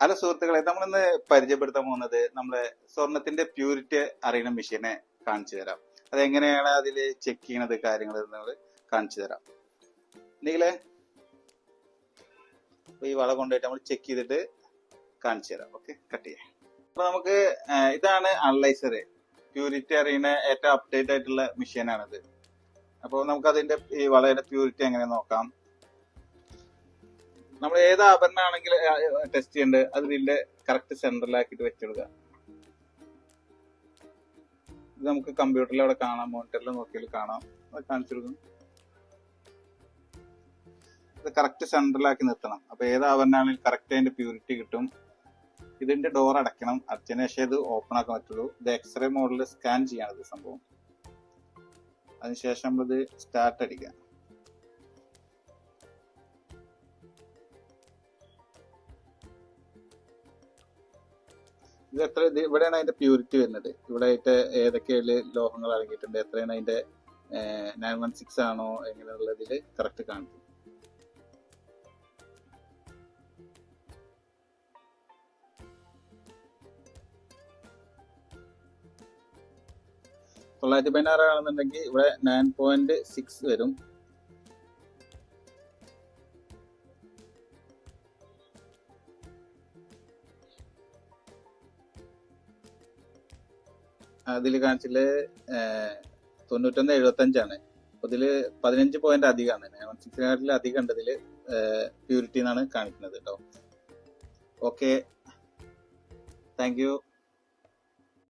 Hello സുഹൃത്തുക്കളെ നമ്മളിന്ന് പരിചയപ്പെടുത്താൻ പോകുന്നത് നമ്മളെ സ്വർണത്തിന്റെ പ്യൂരിറ്റി അറിയുന്ന മെഷീനെ കാണിച്ചു തരാം. അതെങ്ങനെയാണ് അതിൽ ചെക്ക് ചെയ്യണത് കാര്യങ്ങൾ എന്നുള്ളത് കാണിച്ചു തരാം. നീകളെ ഈ വള കൊണ്ടുപോയിട്ട് നമ്മൾ ചെക്ക് ചെയ്തിട്ട് കാണിച്ചു തരാം. ഓക്കെ കട്ട് ചെയ്യാം. അപ്പൊ നമുക്ക് ഇതാണ് അനലൈസർ. പ്യൂരിറ്റി അറിയുന്ന ഏറ്റവും അപ്ഡേറ്റ് ആയിട്ടുള്ള മെഷീനാണിത്. അപ്പോൾ നമുക്ക് അതിന്റെ ഈ വളയുടെ പ്യൂരിറ്റി എങ്ങനെ നോക്കാം? നമ്മൾ ഏത് ആഭരണമാണെങ്കിൽ ടെസ്റ്റ് ചെയ്യേണ്ടത് അത് ഇതിന്റെ കറക്റ്റ് സെന്ററിലാക്കിയിട്ട് വെച്ചിടുക ഇത് നമുക്ക് കമ്പ്യൂട്ടറിൽ അവിടെ കാണാം മോണിറ്ററിൽ നോക്കിയാൽ കാണാം. അത് കാണിച്ചു കൊടുക്കും. ഇത് കറക്റ്റ് സെന്ററിലാക്കി നിർത്തണം. അപ്പൊ ഏത് ആഭരണമാണെങ്കിലും കറക്റ്റ് അതിന്റെ പ്യൂരിറ്റി കിട്ടും. ഇതിന്റെ ഡോർ അടയ്ക്കണം. അടച്ചതിന് ശേഷം ഇത് ഓപ്പൺ ആക്കാൻ പറ്റുള്ളൂ. ഇത് എക്സ്റേ മോഡിൽ സ്കാൻ ചെയ്യാണ് ഇത് സംഭവം. അതിനുശേഷം നമ്മളിത് സ്റ്റാർട്ട് അടിക്കാം. ഇത് എത്ര ഇവിടെയാണ് അതിന്റെ പ്യൂരിറ്റി വരുന്നത്. ഇവിടെ ആയിട്ട് ഏതൊക്കെ ലോഹങ്ങൾ അടങ്ങിയിട്ടുണ്ട് എത്രയാണ് അതിന്റെ നയൻ വൺ സിക്സ് ആണോ എങ്ങനെയുള്ളതിൽ കറക്റ്റ് കാണിക്കും. തൊള്ളായിരത്തി പതിനാറ് ആണെന്നുണ്ടെങ്കിൽ ഇവിടെ നയൻ പോയിന്റ് സിക്സ് വരും. അതിൽ കാണിച്ചിൽ തൊണ്ണൂറ്റൊന്ന് എഴുപത്തി അഞ്ചാണ് അപ്പൊ ഇതിൽ പതിനഞ്ച് പോയിന്റ് അധികമാണ് നയൻ സിക്സിനെക്കാട്ടിൽ അധികം ഉണ്ട് പ്യൂരിറ്റി എന്നാണ് കാണിക്കുന്നത് കേട്ടോ ഓക്കെ താങ്ക് യു